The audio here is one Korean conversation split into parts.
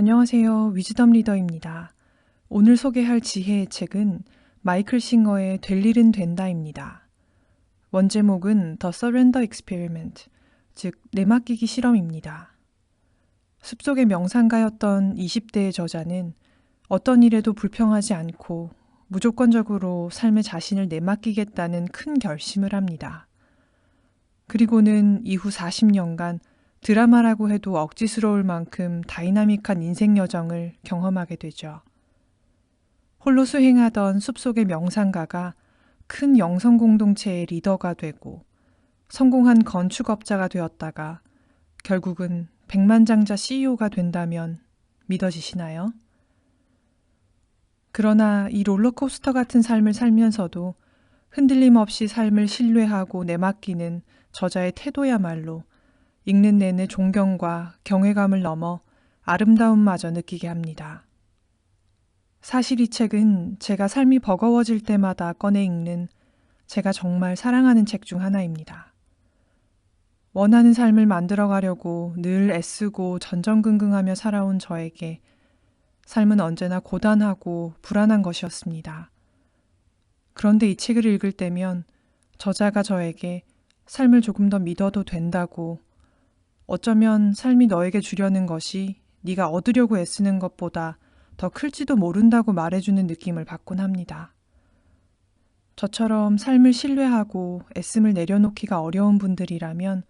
안녕하세요. 위즈덤 리더입니다. 오늘 소개할 지혜의 책은 마이클 싱어의 될 일은 된다입니다. 원제목은 The Surrender Experiment, 즉 내맡기기 실험입니다. 숲속의 명상가였던 20대의 저자는 어떤 일에도 불평하지 않고 무조건적으로 삶의 자신을 내맡기겠다는 큰 결심을 합니다. 그리고는 이후 40년간 드라마라고 해도 억지스러울 만큼 다이나믹한 인생 여정을 경험하게 되죠. 홀로 수행하던 숲속의 명상가가 큰 영성 공동체의 리더가 되고 성공한 건축업자가 되었다가 결국은 백만장자 CEO가 된다면 믿어지시나요? 그러나 이 롤러코스터 같은 삶을 살면서도 흔들림 없이 삶을 신뢰하고 내맡기는 저자의 태도야말로 읽는 내내 존경과 경외감을 넘어 아름다움마저 느끼게 합니다. 사실 이 책은 제가 삶이 버거워질 때마다 꺼내 읽는 제가 정말 사랑하는 책 중 하나입니다. 원하는 삶을 만들어 가려고 늘 애쓰고 전전긍긍하며 살아온 저에게 삶은 언제나 고단하고 불안한 것이었습니다. 그런데 이 책을 읽을 때면 저자가 저에게 삶을 조금 더 믿어도 된다고 어쩌면 삶이 너에게 주려는 것이 네가 얻으려고 애쓰는 것보다 더 클지도 모른다고 말해주는 느낌을 받곤 합니다. 저처럼 삶을 신뢰하고 애씀을 내려놓기가 어려운 분들이라면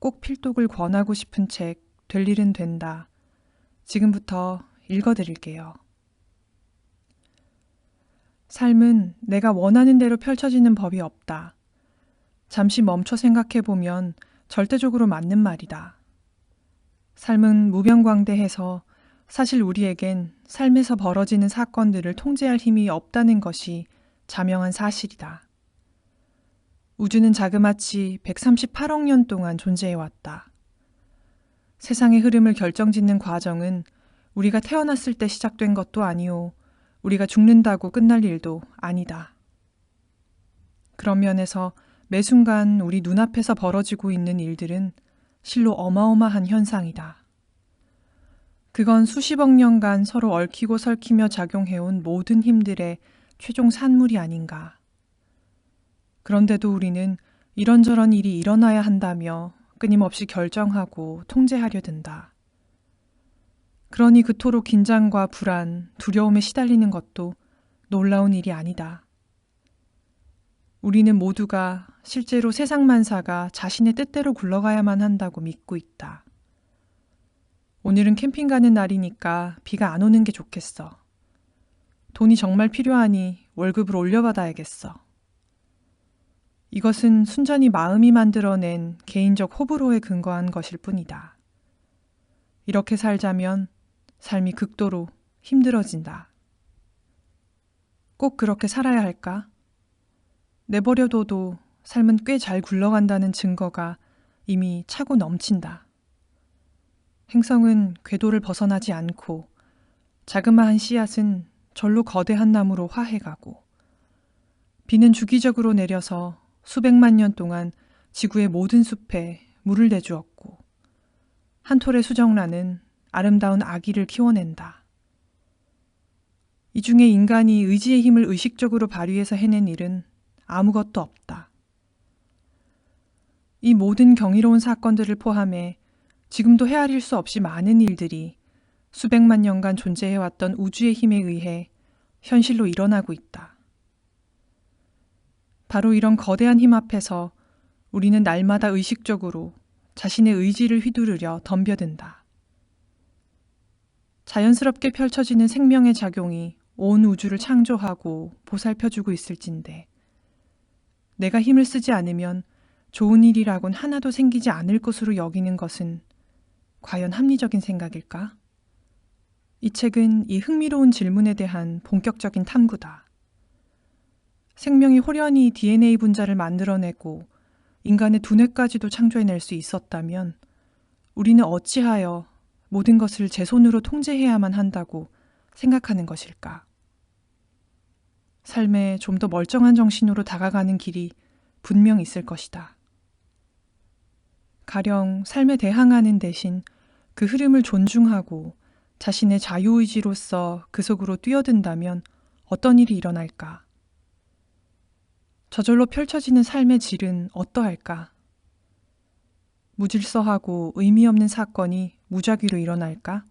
꼭 필독을 권하고 싶은 책, 될 일은 된다. 지금부터 읽어드릴게요. 삶은 내가 원하는 대로 펼쳐지는 법이 없다. 잠시 멈춰 생각해보면 절대적으로 맞는 말이다. 삶은 무병광대해서 사실 우리에겐 삶에서 벌어지는 사건들을 통제할 힘이 없다는 것이 자명한 사실이다. 우주는 자그마치 138억 년 동안 존재해왔다. 세상의 흐름을 결정짓는 과정은 우리가 태어났을 때 시작된 것도 아니오, 우리가 죽는다고 끝날 일도 아니다. 그런 면에서 매 순간 우리 눈앞에서 벌어지고 있는 일들은 실로 어마어마한 현상이다. 그건 수십억 년간 서로 얽히고 설키며 작용해온 모든 힘들의 최종 산물이 아닌가. 그런데도 우리는 이런저런 일이 일어나야 한다며 끊임없이 결정하고 통제하려 든다. 그러니 그토록 긴장과 불안, 두려움에 시달리는 것도 놀라운 일이 아니다. 우리는 모두가 실제로 세상 만사가 자신의 뜻대로 굴러가야만 한다고 믿고 있다. 오늘은 캠핑 가는 날이니까 비가 안 오는 게 좋겠어. 돈이 정말 필요하니 월급을 올려받아야겠어. 이것은 순전히 마음이 만들어낸 개인적 호불호에 근거한 것일 뿐이다. 이렇게 살자면 삶이 극도로 힘들어진다. 꼭 그렇게 살아야 할까? 내버려둬도 삶은 꽤 잘 굴러간다는 증거가 이미 차고 넘친다. 행성은 궤도를 벗어나지 않고 자그마한 씨앗은 절로 거대한 나무로 화해가고 비는 주기적으로 내려서 수백만 년 동안 지구의 모든 숲에 물을 내주었고 한 톨의 수정란은 아름다운 아기를 키워낸다. 이 중에 인간이 의지의 힘을 의식적으로 발휘해서 해낸 일은 아무것도 없다. 이 모든 경이로운 사건들을 포함해 지금도 헤아릴 수 없이 많은 일들이 수백만 년간 존재해왔던 우주의 힘에 의해 현실로 일어나고 있다. 바로 이런 거대한 힘 앞에서 우리는 날마다 의식적으로 자신의 의지를 휘두르려 덤벼든다. 자연스럽게 펼쳐지는 생명의 작용이 온 우주를 창조하고 보살펴주고 있을진데, 내가 힘을 쓰지 않으면 좋은 일이라곤 하나도 생기지 않을 것으로 여기는 것은 과연 합리적인 생각일까? 이 책은 이 흥미로운 질문에 대한 본격적인 탐구다. 생명이 호련히 DNA 분자를 만들어내고 인간의 두뇌까지도 창조해낼 수 있었다면 우리는 어찌하여 모든 것을 제 손으로 통제해야만 한다고 생각하는 것일까? 삶에 좀 더 멀쩡한 정신으로 다가가는 길이 분명 있을 것이다. 가령 삶에 대항하는 대신 그 흐름을 존중하고 자신의 자유의지로서 그 속으로 뛰어든다면 어떤 일이 일어날까? 저절로 펼쳐지는 삶의 질은 어떠할까? 무질서하고 의미 없는 사건이 무작위로 일어날까?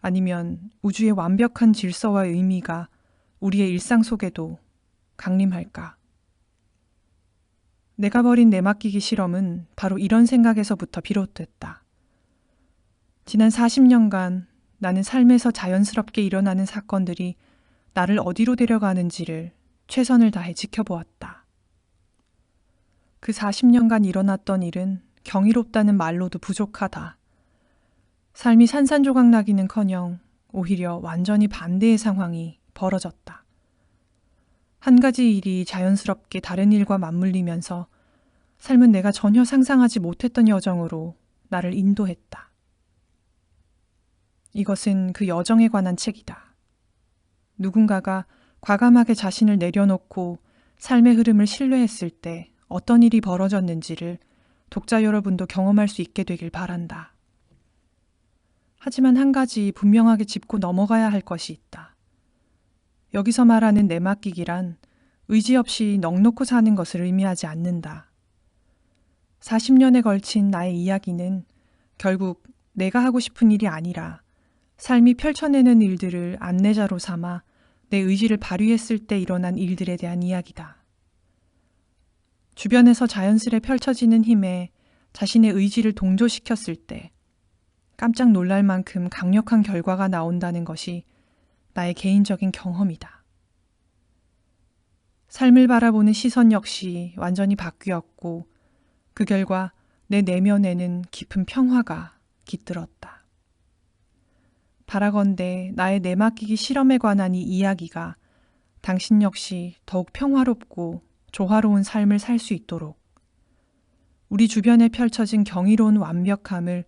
아니면 우주의 완벽한 질서와 의미가 우리의 일상 속에도 강림할까? 내가 벌인 내맡기기 실험은 바로 이런 생각에서부터 비롯됐다. 지난 40년간 나는 삶에서 자연스럽게 일어나는 사건들이 나를 어디로 데려가는지를 최선을 다해 지켜보았다. 그 40년간 일어났던 일은 경이롭다는 말로도 부족하다. 삶이 산산조각 나기는 커녕 오히려 완전히 반대의 상황이 벌어졌다. 한 가지 일이 자연스럽게 다른 일과 맞물리면서 삶은 내가 전혀 상상하지 못했던 여정으로 나를 인도했다. 이것은 그 여정에 관한 책이다. 누군가가 과감하게 자신을 내려놓고 삶의 흐름을 신뢰했을 때 어떤 일이 벌어졌는지를 독자 여러분도 경험할 수 있게 되길 바란다. 하지만 한 가지 분명하게 짚고 넘어가야 할 것이 있다. 여기서 말하는 내맡기기란 의지 없이 넉놓고 사는 것을 의미하지 않는다. 40년에 걸친 나의 이야기는 결국 내가 하고 싶은 일이 아니라 삶이 펼쳐내는 일들을 안내자로 삼아 내 의지를 발휘했을 때 일어난 일들에 대한 이야기다. 주변에서 자연스레 펼쳐지는 힘에 자신의 의지를 동조시켰을 때 깜짝 놀랄 만큼 강력한 결과가 나온다는 것이 나의 개인적인 경험이다. 삶을 바라보는 시선 역시 완전히 바뀌었고 그 결과 내 내면에는 깊은 평화가 깃들었다. 바라건대 나의 내맡기기 실험에 관한 이 이야기가 당신 역시 더욱 평화롭고 조화로운 삶을 살 수 있도록 우리 주변에 펼쳐진 경이로운 완벽함을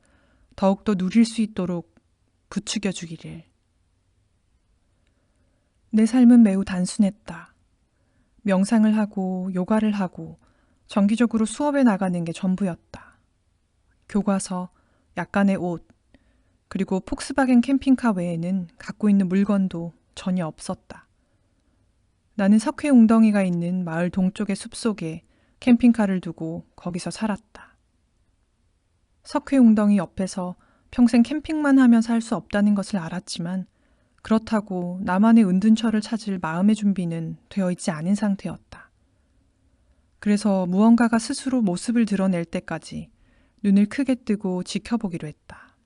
더욱더 누릴 수 있도록 부추겨 주기를. 내 삶은 매우 단순했다. 명상을 하고 요가를 하고 정기적으로 수업에 나가는 게 전부였다. 교과서, 약간의 옷, 그리고 폭스바겐 캠핑카 외에는 갖고 있는 물건도 전혀 없었다. 나는 석회 웅덩이가 있는 마을 동쪽의 숲속에 캠핑카를 두고 거기서 살았다. 석회 웅덩이 옆에서 평생 캠핑만 하며 살 수 없다는 것을 알았지만 그렇다고 나만의 은둔처를 찾을 마음의 준비는 되어 있지 않은 상태였다. 그래서 무언가가 스스로 모습을 드러낼 때까지 눈을 크게 뜨고 지켜보기로 했다.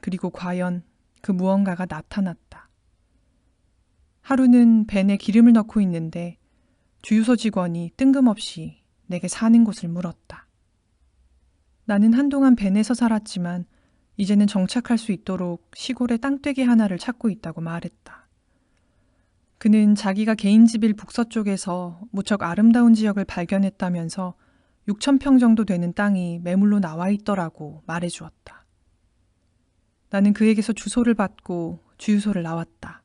그리고 과연 그 무언가가 나타났다. 하루는 벤에 기름을 넣고 있는데 주유소 직원이 뜬금없이 내게 사는 곳을 물었다. 나는 한동안 벤에서 살았지만 이제는 정착할 수 있도록 시골에 땅떼기 하나를 찾고 있다고 말했다. 그는 자기가 개인 집일 북서쪽에서 무척 아름다운 지역을 발견했다면서 6천 평 정도 되는 땅이 매물로 나와 있더라고 말해 주었다. 나는 그에게서 주소를 받고 주유소를 나왔다.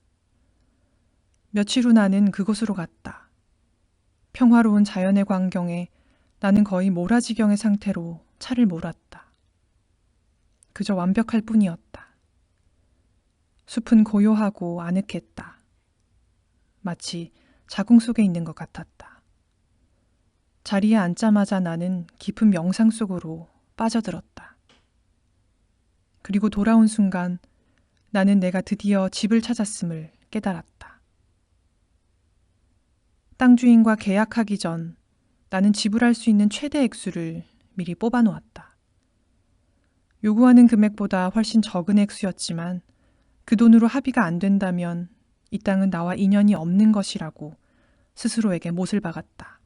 며칠 후 나는 그곳으로 갔다. 평화로운 자연의 광경에 나는 거의 모라지경의 상태로 차를 몰았다. 그저 완벽할 뿐이었다. 숲은 고요하고 아늑했다. 마치 자궁 속에 있는 것 같았다. 자리에 앉자마자 나는 깊은 명상 속으로 빠져들었다. 그리고 돌아온 순간 나는 내가 드디어 집을 찾았음을 깨달았다. 땅 주인과 계약하기 전 나는 지불할 수 있는 최대 액수를 미리 뽑아 놓았다. 요구하는 금액보다 훨씬 적은 액수였지만 그 돈으로 합의가 안 된다면 이 땅은 나와 인연이 없는 것이라고 스스로에게 못을 박았다.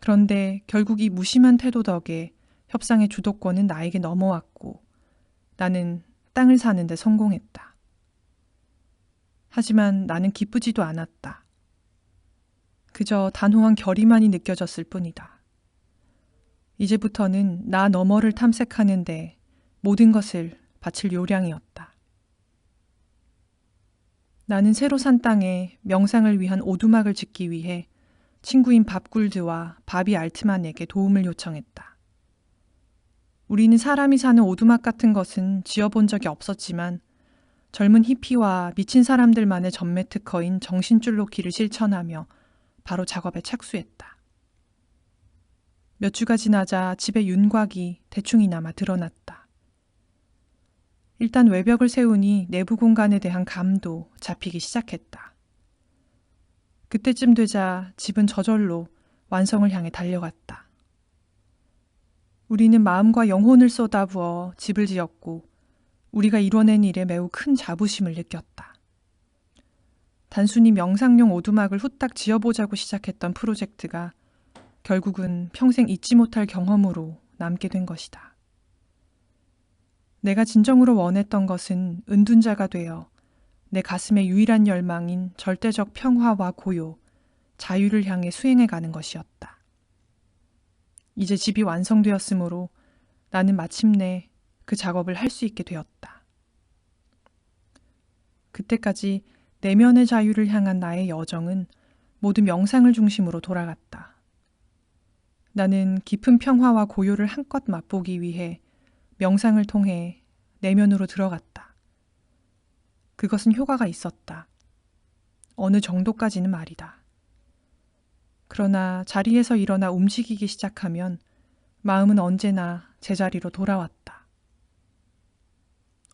그런데 결국 이 무심한 태도 덕에 협상의 주도권은 나에게 넘어왔고 나는 땅을 사는데 성공했다. 하지만 나는 기쁘지도 않았다. 그저 단호한 결의만이 느껴졌을 뿐이다. 이제부터는 나 너머를 탐색하는데 모든 것을 바칠 요량이었다. 나는 새로 산 땅에 명상을 위한 오두막을 짓기 위해 친구인 밥굴드와 바비 알트만에게 도움을 요청했다. 우리는 사람이 사는 오두막 같은 것은 지어본 적이 없었지만 젊은 히피와 미친 사람들만의 전매 특허인 정신줄 놓기를 실천하며 바로 작업에 착수했다. 몇 주가 지나자 집의 윤곽이 대충이나마 드러났다. 일단 외벽을 세우니 내부 공간에 대한 감도 잡히기 시작했다. 그때쯤 되자 집은 저절로 완성을 향해 달려갔다. 우리는 마음과 영혼을 쏟아부어 집을 지었고 우리가 이뤄낸 일에 매우 큰 자부심을 느꼈다. 단순히 명상용 오두막을 후딱 지어보자고 시작했던 프로젝트가 결국은 평생 잊지 못할 경험으로 남게 된 것이다. 내가 진정으로 원했던 것은 은둔자가 되어 내 가슴의 유일한 열망인 절대적 평화와 고요, 자유를 향해 수행해 가는 것이었다. 이제 집이 완성되었으므로 나는 마침내 그 작업을 할 수 있게 되었다. 그때까지 내면의 자유를 향한 나의 여정은 모두 명상을 중심으로 돌아갔다. 나는 깊은 평화와 고요를 한껏 맛보기 위해 명상을 통해 내면으로 들어갔다. 그것은 효과가 있었다. 어느 정도까지는 말이다. 그러나 자리에서 일어나 움직이기 시작하면 마음은 언제나 제자리로 돌아왔다.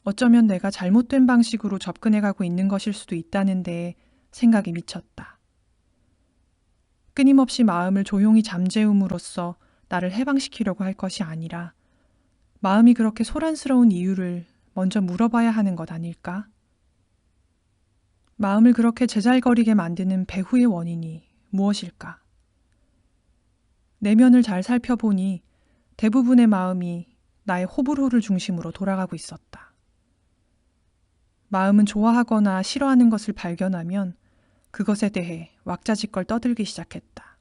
어쩌면 내가 잘못된 방식으로 접근해 가고 있는 것일 수도 있다는 데에 생각이 미쳤다. 끊임없이 마음을 조용히 잠재움으로써 나를 해방시키려고 할 것이 아니라 마음이 그렇게 소란스러운 이유를 먼저 물어봐야 하는 것 아닐까? 마음을 그렇게 제잘거리게 만드는 배후의 원인이 무엇일까? 내면을 잘 살펴보니 대부분의 마음이 나의 호불호를 중심으로 돌아가고 있었다. 마음은 좋아하거나 싫어하는 것을 발견하면 그것에 대해 왁자지껄 떠들기 시작했다.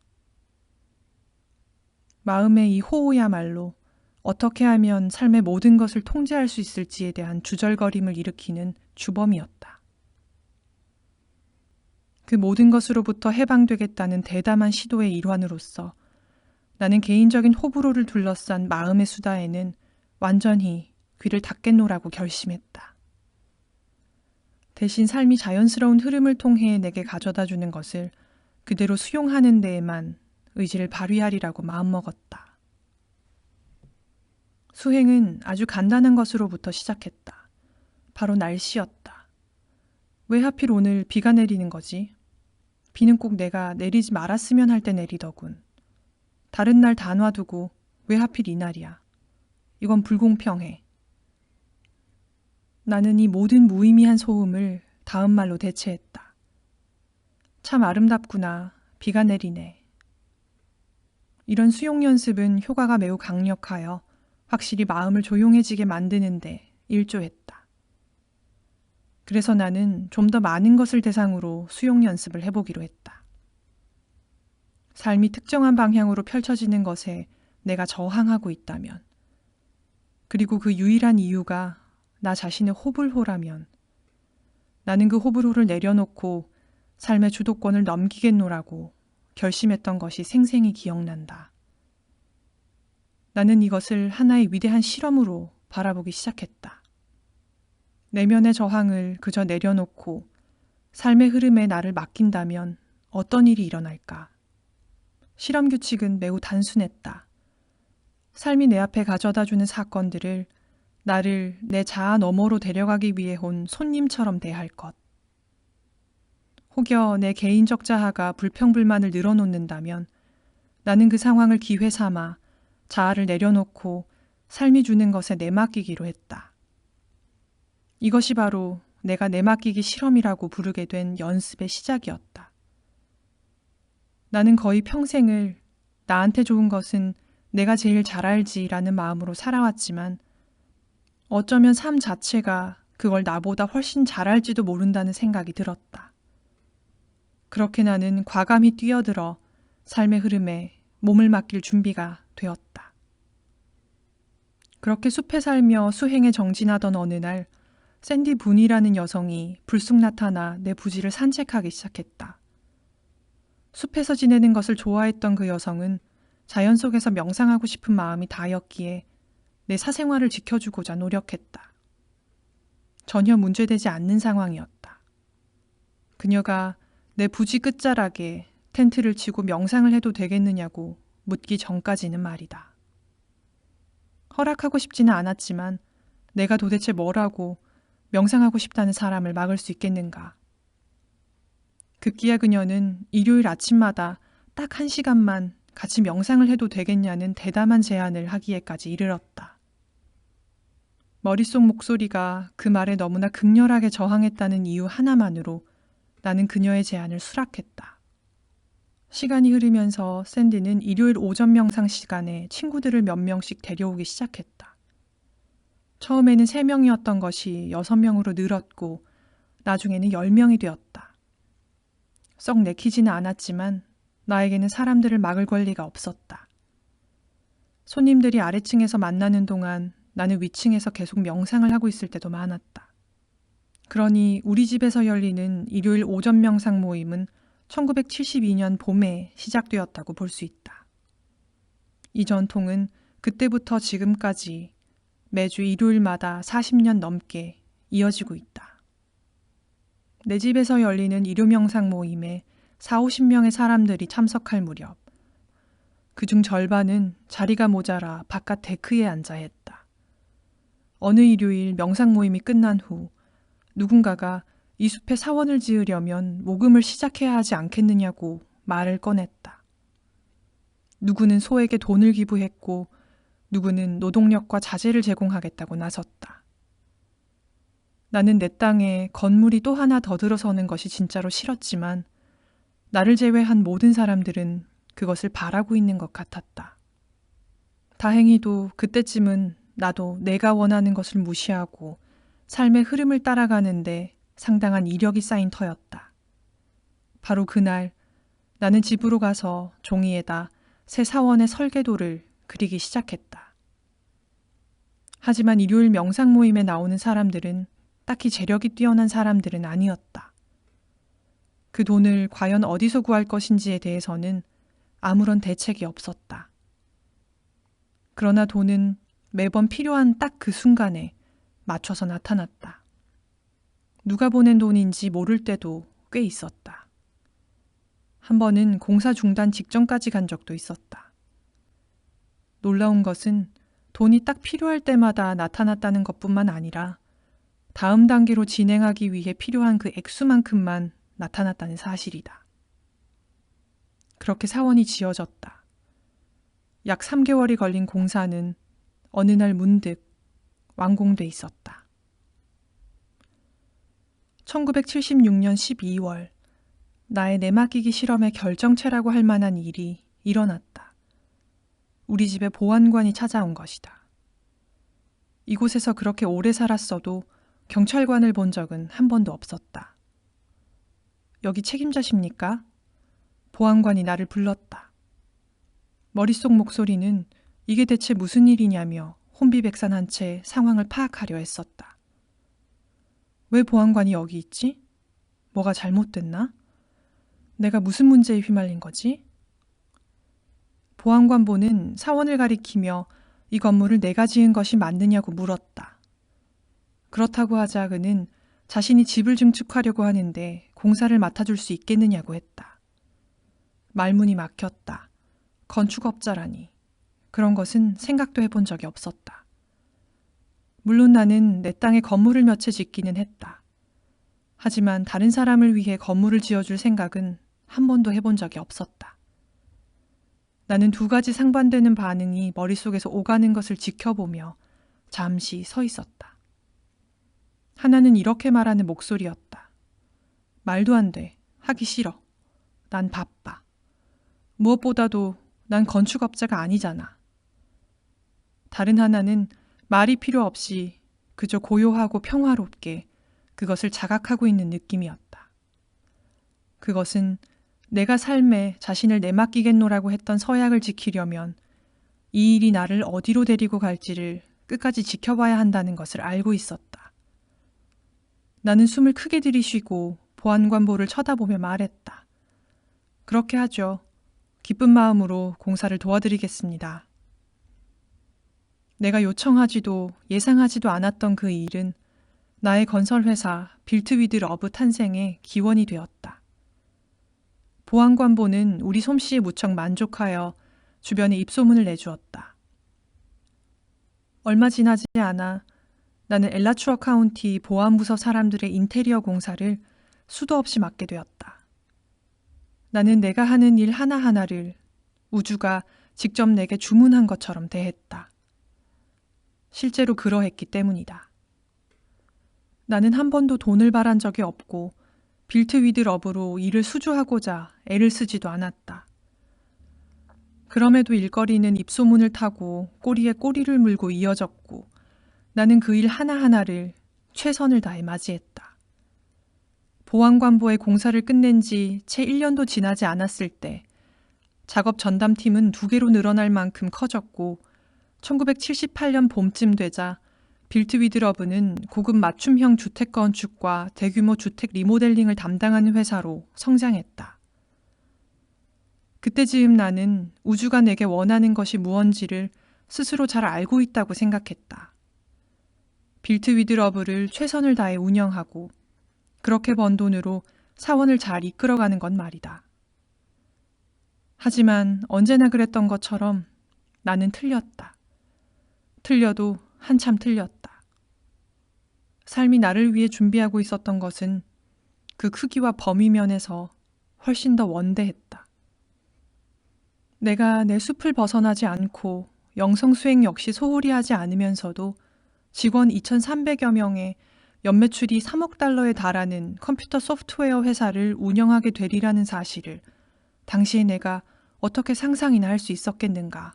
마음의 이 호호야말로 어떻게 하면 삶의 모든 것을 통제할 수 있을지에 대한 주절거림을 일으키는 주범이었다. 그 모든 것으로부터 해방되겠다는 대담한 시도의 일환으로서 나는 개인적인 호불호를 둘러싼 마음의 수다에는 완전히 귀를 닫겠노라고 결심했다. 대신 삶이 자연스러운 흐름을 통해 내게 가져다 주는 것을 그대로 수용하는 데에만 의지를 발휘하리라고 마음먹었다. 수행은 아주 간단한 것으로부터 시작했다. 바로 날씨였다. 왜 하필 오늘 비가 내리는 거지? 비는 꼭 내가 내리지 말았으면 할 때 내리더군. 다른 날 다 놔두고 왜 하필 이날이야? 이건 불공평해. 나는 이 모든 무의미한 소음을 다음 말로 대체했다. 참 아름답구나. 비가 내리네. 이런 수용 연습은 효과가 매우 강력하여 확실히 마음을 조용해지게 만드는데 일조했다. 그래서 나는 좀 더 많은 것을 대상으로 수용 연습을 해보기로 했다. 삶이 특정한 방향으로 펼쳐지는 것에 내가 저항하고 있다면, 그리고 그 유일한 이유가 나 자신의 호불호라면, 나는 그 호불호를 내려놓고 삶의 주도권을 넘기겠노라고 결심했던 것이 생생히 기억난다. 나는 이것을 하나의 위대한 실험으로 바라보기 시작했다. 내면의 저항을 그저 내려놓고 삶의 흐름에 나를 맡긴다면 어떤 일이 일어날까? 실험 규칙은 매우 단순했다. 삶이 내 앞에 가져다 주는 사건들을 나를 내 자아 너머로 데려가기 위해 온 손님처럼 대할 것. 혹여 내 개인적 자아가 불평불만을 늘어놓는다면 나는 그 상황을 기회 삼아 자아를 내려놓고 삶이 주는 것에 내맡기기로 했다. 이것이 바로 내가 내맡기기 실험이라고 부르게 된 연습의 시작이었다. 나는 거의 평생을 나한테 좋은 것은 내가 제일 잘 알지라는 마음으로 살아왔지만 어쩌면 삶 자체가 그걸 나보다 훨씬 잘 알지도 모른다는 생각이 들었다. 그렇게 나는 과감히 뛰어들어 삶의 흐름에 몸을 맡길 준비가 되었다. 그렇게 숲에 살며 수행에 정진하던 어느 날 샌디 분이라는 여성이 불쑥 나타나 내 부지를 산책하기 시작했다. 숲에서 지내는 것을 좋아했던 그 여성은 자연 속에서 명상하고 싶은 마음이 다였기에 내 사생활을 지켜주고자 노력했다. 전혀 문제되지 않는 상황이었다. 그녀가 내 부지 끝자락에 텐트를 치고 명상을 해도 되겠느냐고 묻기 전까지는 말이다. 허락하고 싶지는 않았지만 내가 도대체 뭐라고 명상하고 싶다는 사람을 막을 수 있겠는가. 급기야 그녀는 일요일 아침마다 딱 한 시간만 같이 명상을 해도 되겠냐는 대담한 제안을 하기에까지 이르렀다. 머릿속 목소리가 그 말에 너무나 극렬하게 저항했다는 이유 하나만으로 나는 그녀의 제안을 수락했다. 시간이 흐르면서 샌디는 일요일 오전 명상 시간에 친구들을 몇 명씩 데려오기 시작했다. 처음에는 3명이었던 것이 6명으로 늘었고 나중에는 10명이 되었다. 썩 내키지는 않았지만 나에게는 사람들을 막을 권리가 없었다. 손님들이 아래층에서 만나는 동안 나는 위층에서 계속 명상을 하고 있을 때도 많았다. 그러니 우리 집에서 열리는 일요일 오전 명상 모임은 1972년 봄에 시작되었다고 볼 수 있다. 이 전통은 그때부터 지금까지 매주 일요일마다 40년 넘게 이어지고 있다. 내 집에서 열리는 일요 명상 모임에 4, 50명의 사람들이 참석할 무렵 그중 절반은 자리가 모자라 바깥 데크에 앉아 했다. 어느 일요일 명상 모임이 끝난 후 누군가가 이 숲에 사원을 지으려면 모금을 시작해야 하지 않겠느냐고 말을 꺼냈다. 누구는 소에게 돈을 기부했고 누구는 노동력과 자재를 제공하겠다고 나섰다. 나는 내 땅에 건물이 또 하나 더 들어서는 것이 진짜로 싫었지만 나를 제외한 모든 사람들은 그것을 바라고 있는 것 같았다. 다행히도 그때쯤은 나도 내가 원하는 것을 무시하고 삶의 흐름을 따라가는데 상당한 이력이 쌓인 터였다. 바로 그날 나는 집으로 가서 종이에다 새 사원의 설계도를 그리기 시작했다. 하지만 일요일 명상 모임에 나오는 사람들은 딱히 재력이 뛰어난 사람들은 아니었다. 그 돈을 과연 어디서 구할 것인지에 대해서는 아무런 대책이 없었다. 그러나 돈은 매번 필요한 딱 그 순간에 맞춰서 나타났다. 누가 보낸 돈인지 모를 때도 꽤 있었다. 한 번은 공사 중단 직전까지 간 적도 있었다. 놀라운 것은 돈이 딱 필요할 때마다 나타났다는 것뿐만 아니라 다음 단계로 진행하기 위해 필요한 그 액수만큼만 나타났다는 사실이다. 그렇게 사원이 지어졌다. 약 3개월이 걸린 공사는 어느 날 문득 완공돼 있었다. 1976년 12월 나의 내맡기기 실험의 결정체라고 할 만한 일이 일어났다. 우리 집에 보안관이 찾아온 것이다. 이곳에서 그렇게 오래 살았어도 경찰관을 본 적은 한 번도 없었다. 여기 책임자십니까? 보안관이 나를 불렀다. 머릿속 목소리는 이게 대체 무슨 일이냐며 혼비백산한 채 상황을 파악하려 했었다. 왜 보안관이 여기 있지? 뭐가 잘못됐나? 내가 무슨 문제에 휘말린 거지? 보안관보는 사원을 가리키며 이 건물을 내가 지은 것이 맞느냐고 물었다. 그렇다고 하자 그는 자신이 집을 증축하려고 하는데 공사를 맡아줄 수 있겠느냐고 했다. 말문이 막혔다. 건축업자라니. 그런 것은 생각도 해본 적이 없었다. 물론 나는 내 땅에 건물을 몇 채 짓기는 했다. 하지만 다른 사람을 위해 건물을 지어줄 생각은 한 번도 해본 적이 없었다. 나는 두 가지 상반되는 반응이 머릿속에서 오가는 것을 지켜보며 잠시 서 있었다. 하나는 이렇게 말하는 목소리였다. 말도 안 돼. 하기 싫어. 난 바빠. 무엇보다도 난 건축업자가 아니잖아. 다른 하나는 말이 필요 없이 그저 고요하고 평화롭게 그것을 자각하고 있는 느낌이었다. 그것은 내가 삶에 자신을 내맡기겠노라고 했던 서약을 지키려면 이 일이 나를 어디로 데리고 갈지를 끝까지 지켜봐야 한다는 것을 알고 있었다. 나는 숨을 크게 들이쉬고 보안관보를 쳐다보며 말했다. 그렇게 하죠. 기쁜 마음으로 공사를 도와드리겠습니다. 내가 요청하지도 예상하지도 않았던 그 일은 나의 건설회사 빌트위드 러브 탄생의 기원이 되었다. 보안관보는 우리 솜씨에 무척 만족하여 주변에 입소문을 내주었다. 얼마 지나지 않아 나는 엘라추어 카운티 보안부서 사람들의 인테리어 공사를 수도 없이 맡게 되었다. 나는 내가 하는 일 하나하나를 우주가 직접 내게 주문한 것처럼 대했다. 실제로 그러했기 때문이다. 나는 한 번도 돈을 바란 적이 없고 빌트 위드 러브로 일을 수주하고자 애를 쓰지도 않았다. 그럼에도 일거리는 입소문을 타고 꼬리에 꼬리를 물고 이어졌고 나는 그 일 하나하나를 최선을 다해 맞이했다. 보안관보의 공사를 끝낸 지 채 1년도 지나지 않았을 때 작업 전담팀은 두 개로 늘어날 만큼 커졌고 1978년 봄쯤 되자 빌트 위드러브는 고급 맞춤형 주택 건축과 대규모 주택 리모델링을 담당하는 회사로 성장했다. 그때 즈음 나는 우주가 내게 원하는 것이 무언지를 스스로 잘 알고 있다고 생각했다. 빌트 위드러브를 최선을 다해 운영하고 그렇게 번 돈으로 사원을 잘 이끌어가는 건 말이다. 하지만 언제나 그랬던 것처럼 나는 틀렸다. 틀려도 한참 틀렸다. 삶이 나를 위해 준비하고 있었던 것은 그 크기와 범위 면에서 훨씬 더 원대했다. 내가 내 숲을 벗어나지 않고 영성 수행 역시 소홀히 하지 않으면서도 직원 2,300여 명의 연매출이 3억 달러에 달하는 컴퓨터 소프트웨어 회사를 운영하게 되리라는 사실을 당시에 내가 어떻게 상상이나 할 수 있었겠는가.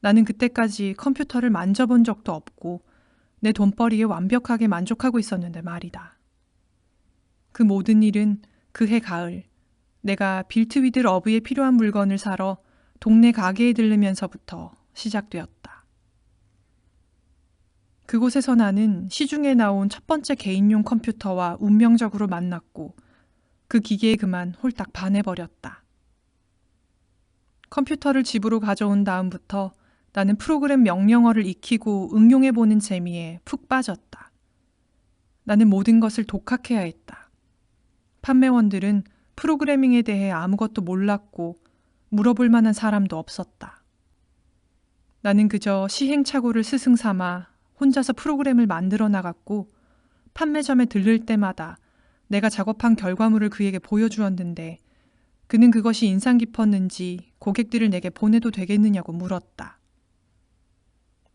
나는 그때까지 컴퓨터를 만져본 적도 없고 내 돈벌이에 완벽하게 만족하고 있었는데 말이다. 그 모든 일은 그해 가을 내가 빌트 위드 러브에 필요한 물건을 사러 동네 가게에 들르면서부터 시작되었다. 그곳에서 나는 시중에 나온 첫 번째 개인용 컴퓨터와 운명적으로 만났고 그 기계에 그만 홀딱 반해버렸다. 컴퓨터를 집으로 가져온 다음부터 나는 프로그램 명령어를 익히고 응용해보는 재미에 푹 빠졌다. 나는 모든 것을 독학해야 했다. 판매원들은 프로그래밍에 대해 아무것도 몰랐고 물어볼 만한 사람도 없었다. 나는 그저 시행착오를 스승 삼아 혼자서 프로그램을 만들어 나갔고 판매점에 들를 때마다 내가 작업한 결과물을 그에게 보여주었는데 그는 그것이 인상 깊었는지 고객들을 내게 보내도 되겠느냐고 물었다.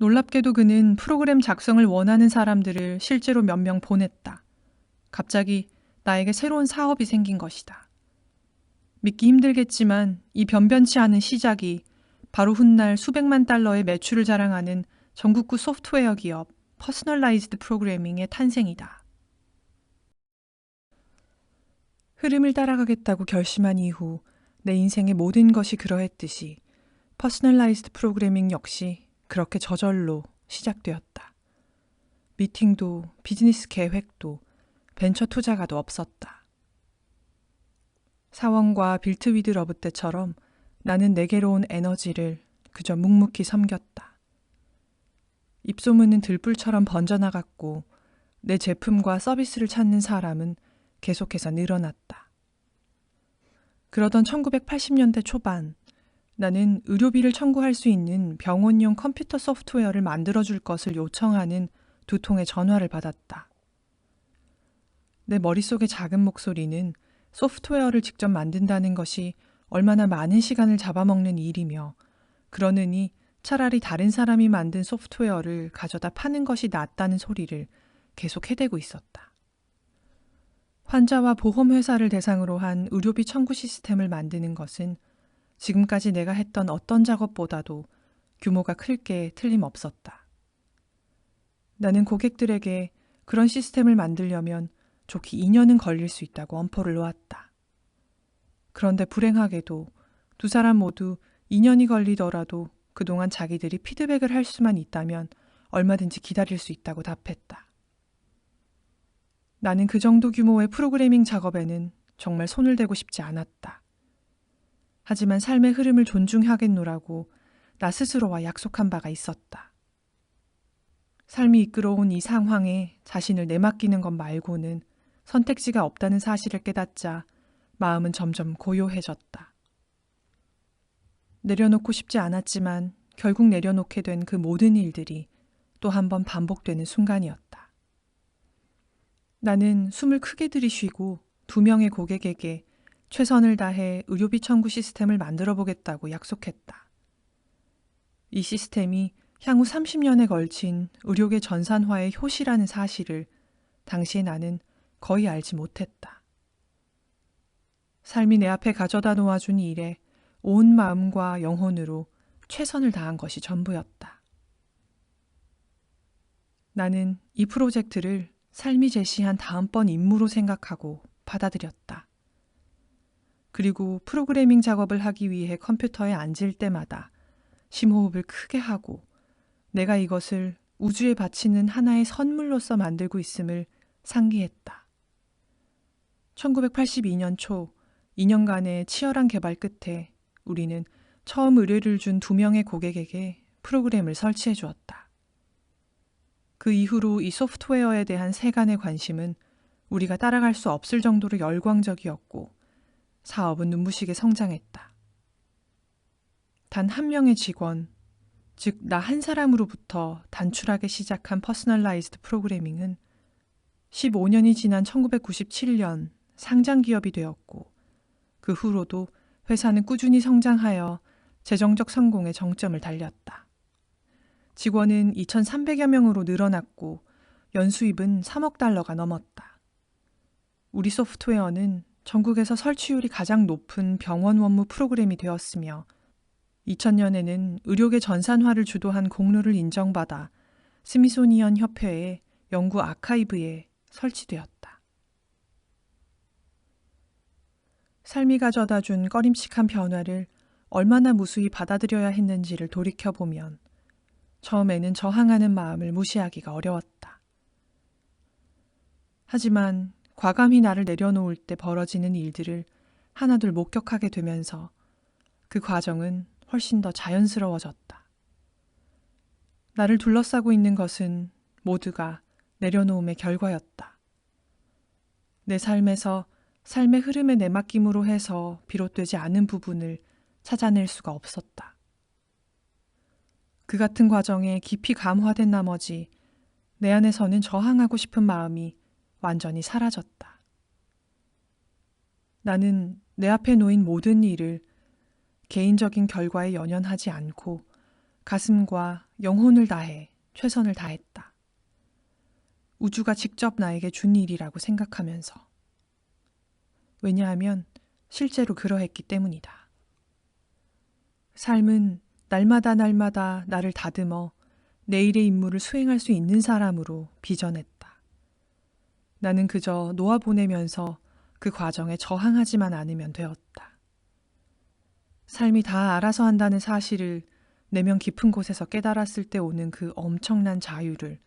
놀랍게도 그는 프로그램 작성을 원하는 사람들을 실제로 몇 명 보냈다. 갑자기 나에게 새로운 사업이 생긴 것이다. 믿기 힘들겠지만 이 변변치 않은 시작이 바로 훗날 수백만 달러의 매출을 자랑하는 전국구 소프트웨어 기업 퍼스널라이즈드 프로그래밍의 탄생이다. 흐름을 따라가겠다고 결심한 이후 내 인생의 모든 것이 그러했듯이 퍼스널라이즈드 프로그래밍 역시 그렇게 저절로 시작되었다. 미팅도 비즈니스 계획도 벤처 투자가도 없었다. 사원과 빌트 위드 러브 때처럼 나는 내게로 온 에너지를 그저 묵묵히 섬겼다. 입소문은 들불처럼 번져나갔고 내 제품과 서비스를 찾는 사람은 계속해서 늘어났다. 그러던 1980년대 초반, 나는 의료비를 청구할 수 있는 병원용 컴퓨터 소프트웨어를 만들어 줄 것을 요청하는 두 통의 전화를 받았다. 내 머릿속의 작은 목소리는 소프트웨어를 직접 만든다는 것이 얼마나 많은 시간을 잡아먹는 일이며, 그러느니 차라리 다른 사람이 만든 소프트웨어를 가져다 파는 것이 낫다는 소리를 계속 해대고 있었다. 환자와 보험회사를 대상으로 한 의료비 청구 시스템을 만드는 것은 지금까지 내가 했던 어떤 작업보다도 규모가 클 게 틀림없었다. 나는 고객들에게 그런 시스템을 만들려면 좋기 2년은 걸릴 수 있다고 엄포를 놓았다. 그런데 불행하게도 두 사람 모두 2년이 걸리더라도 그동안 자기들이 피드백을 할 수만 있다면 얼마든지 기다릴 수 있다고 답했다. 나는 그 정도 규모의 프로그래밍 작업에는 정말 손을 대고 싶지 않았다. 하지만 삶의 흐름을 존중하겠노라고 나 스스로와 약속한 바가 있었다. 삶이 이끌어온 이 상황에 자신을 내맡기는 것 말고는 선택지가 없다는 사실을 깨닫자 마음은 점점 고요해졌다. 내려놓고 싶지 않았지만 결국 내려놓게 된 그 모든 일들이 또 한 번 반복되는 순간이었다. 나는 숨을 크게 들이쉬고 두 명의 고객에게 최선을 다해 의료비 청구 시스템을 만들어 보겠다고 약속했다. 이 시스템이 향후 30년에 걸친 의료계 전산화의 효시라는 사실을 당시에 나는 거의 알지 못했다. 삶이 내 앞에 가져다 놓아준 일에 온 마음과 영혼으로 최선을 다한 것이 전부였다. 나는 이 프로젝트를 삶이 제시한 다음번 임무로 생각하고 받아들였다. 그리고 프로그래밍 작업을 하기 위해 컴퓨터에 앉을 때마다 심호흡을 크게 하고 내가 이것을 우주에 바치는 하나의 선물로서 만들고 있음을 상기했다. 1982년 초 2년간의 치열한 개발 끝에 우리는 처음 의뢰를 준 두 명의 고객에게 프로그램을 설치해 주었다. 그 이후로 이 소프트웨어에 대한 세간의 관심은 우리가 따라갈 수 없을 정도로 열광적이었고 사업은 눈부시게 성장했다. 단 한 명의 직원, 즉 나 한 사람으로부터 단출하게 시작한 퍼스널라이즈드 프로그래밍은 15년이 지난 1997년 상장 기업이 되었고 그 후로도 회사는 꾸준히 성장하여 재정적 성공의 정점을 달렸다. 직원은 2,300여 명으로 늘어났고 연수입은 3억 달러가 넘었다. 우리 소프트웨어는 전국에서 설치율이 가장 높은 병원 원무 프로그램이 되었으며 2000년에는 의료계 전산화를 주도한 공로를 인정받아 스미소니언 협회의 연구 아카이브에 설치되었다. 삶이 가져다 준 꺼림칙한 변화를 얼마나 무수히 받아들여야 했는지를 돌이켜보면 처음에는 저항하는 마음을 무시하기가 어려웠다. 하지만 과감히 나를 내려놓을 때 벌어지는 일들을 하나둘 목격하게 되면서 그 과정은 훨씬 더 자연스러워졌다. 나를 둘러싸고 있는 것은 모두가 내려놓음의 결과였다. 내 삶에서 삶의 흐름에 내맡김으로 해서 비롯되지 않은 부분을 찾아낼 수가 없었다. 그 같은 과정에 깊이 감화된 나머지 내 안에서는 저항하고 싶은 마음이 완전히 사라졌다. 나는 내 앞에 놓인 모든 일을 개인적인 결과에 연연하지 않고 가슴과 영혼을 다해 최선을 다했다. 우주가 직접 나에게 준 일이라고 생각하면서. 왜냐하면 실제로 그러했기 때문이다. 삶은 날마다 날마다 나를 다듬어 내일의 임무를 수행할 수 있는 사람으로 빚어냈다. 나는 그저 놓아보내면서 그 과정에 저항하지만 않으면 되었다. 삶이 다 알아서 한다는 사실을 내면 깊은 곳에서 깨달았을 때 오는 그 엄청난 자유를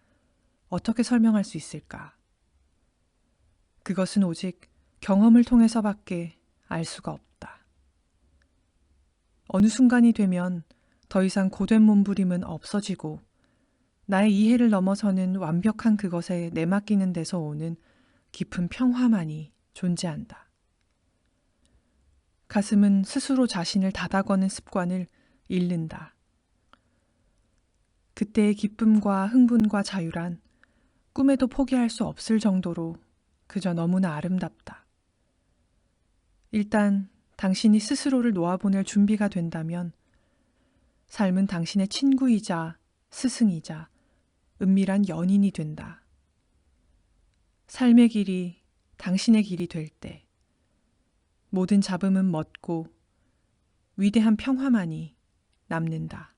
어떻게 설명할 수 있을까? 그것은 오직 경험을 통해서밖에 알 수가 없다. 어느 순간이 되면 더 이상 고된 몸부림은 없어지고 나의 이해를 넘어서는 완벽한 그것에 내맡기는 데서 오는 깊은 평화만이 존재한다. 가슴은 스스로 자신을 닫아거는 습관을 잃는다. 그때의 기쁨과 흥분과 자유란 꿈에도 포기할 수 없을 정도로 그저 너무나 아름답다. 일단 당신이 스스로를 놓아보낼 준비가 된다면 삶은 당신의 친구이자 스승이자 은밀한 연인이 된다. 삶의 길이 당신의 길이 될 때 모든 잡음은 멎고 위대한 평화만이 남는다.